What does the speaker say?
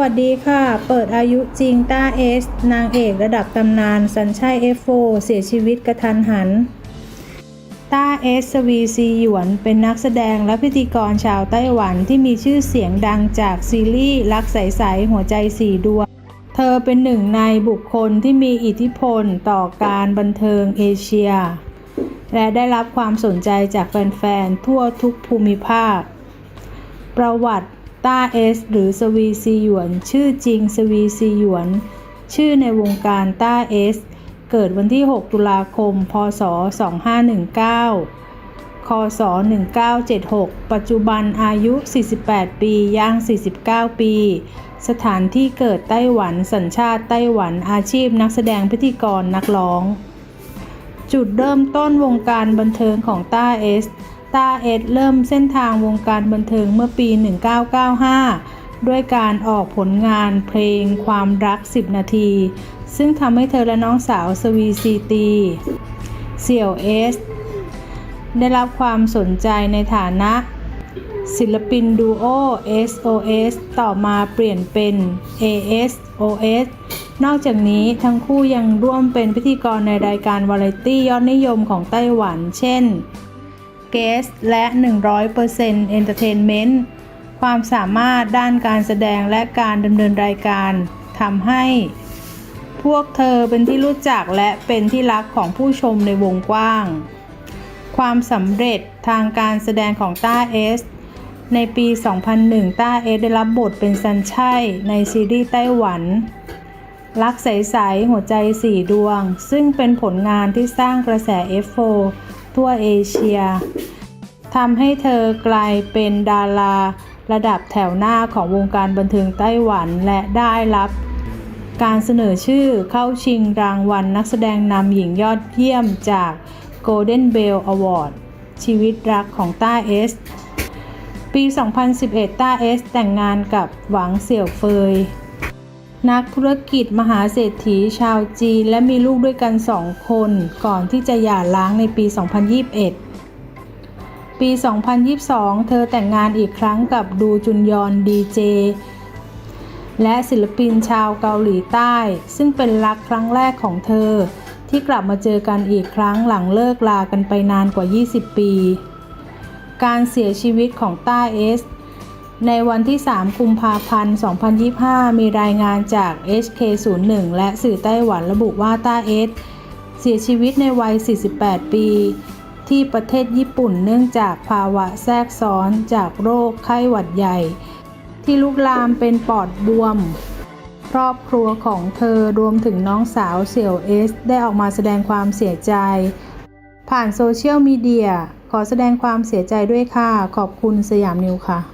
วัสดีค่ะ เปิดอายุจริงต้าเอส นางเอกระดับตำนาน สัญชัยเอฟโฟเสียชีวิตกระทันหัน ต้าเอสสวีซีหยวน เป็นนักแสดงและพิธีกรชาวไต้หวันที่มีชื่อเสียงดังจากซีรีส์รักใสๆหัวใจสี่ดวง เธอเป็นหนึ่งในบุคคลที่มีอิทธิพลต่อการบันเทิงเอเชีย และได้รับความสนใจจากแฟนๆ ทั่วทุกภูมิภาค ประวัติ ต้าเอส หรือสวีซีหยวน ชื่อจริงสวีซีหยวน ชื่อในวงการต้าเอส เกิดวันที่ 6 ตุลาคม พศ 2519 คศ 1976 ปัจจุบันอายุ 48 ปี ย่าง 49 ปี สถานที่เกิดไต้หวัน สัญชาติไต้หวัน อาชีพนักแสดงพิธีกรนักร้อง จุดเริ่มต้นวงการบันเทิงของต้าเอส ตาเอสเริ่มเส้นทางวงการบันเทิงเมื่อปี 1995 ด้วยการออกผลงานเพลงความรัก 10 นาที ซึ่งทำให้เธอและน้องสาวสวีซีตีเสี่ยวเอส ได้รับความสนใจในฐานะ ศิลปินดูโอ SOS ต่อมาเปลี่ยนเป็น ASOS นอกจากนี้ทั้งคู่ยังร่วมเป็นพิธีกรในรายการวาไรตี้ยอดนิยมของไต้หวัน เช่น Guest และ 100% Entertainment ความสามารถด้านการแสดงและการดำเนินรายการทำให้ พวกเธอเป็นที่รู้จักและเป็นที่รักของผู้ชมในวงกว้าง ความสำเร็จทางการแสดงของต้าเอสในปี 2001 ต้าเอสได้รับบทเป็นซันชัยในซีรีส์ไต้หวัน รักใส ๆ หัวใจสี่ดวง ซึ่งเป็นผลงานที่สร้างกระแส F4 ทั่วเอเชียทำให้เธอกลายเป็นดาราระดับแถวหน้าของวงการบันเทิงไต้หวันและได้รับการเสนอชื่อเข้าชิงรางวัลนักแสดงนำหญิงยอดเยี่ยมจาก Golden Bell Award ชีวิตรักของต้าเอส ปี 2011 ต้าเอสแต่งงานกับหวังเสี่ยวเฟย นักธุรกิจมหาเศรษฐีชาวจีนและมีลูกด้วยกันสองคน ก่อนที่จะหย่าร้างในปี 2021 ปี 2022 เธอแต่งงานอีกครั้งกับดูจุนยอนดีเจ และศิลปินชาวเกาหลีใต้ ซึ่งเป็นรักครั้งแรกของเธอ ที่กลับมาเจอกันอีกครั้งหลังเลิกลากันไปนานกว่า 20 ปี การเสียชีวิตของต้าเอส ในวันที่ 3 กุมภาพันธ์ 2025 มีรายงานจาก HK01 และสื่อไต้หวันระบุว่าต้าเอสเสียชีวิตในวัย 48 ปี ที่ประเทศญี่ปุ่นเนื่องจากภาวะแทรกซ้อนจากโรคไข้หวัดใหญ่ ที่ลุกลามเป็นปอดบวม ครอบครัวของเธอรวมถึงน้องสาวเสี่ยวเอส ได้ออกมาแสดงความเสียใจ ผ่านโซเชียลมีเดียขอแสดงความเสียใจด้วยค่ะ ขอบคุณสยามนิวค่ะ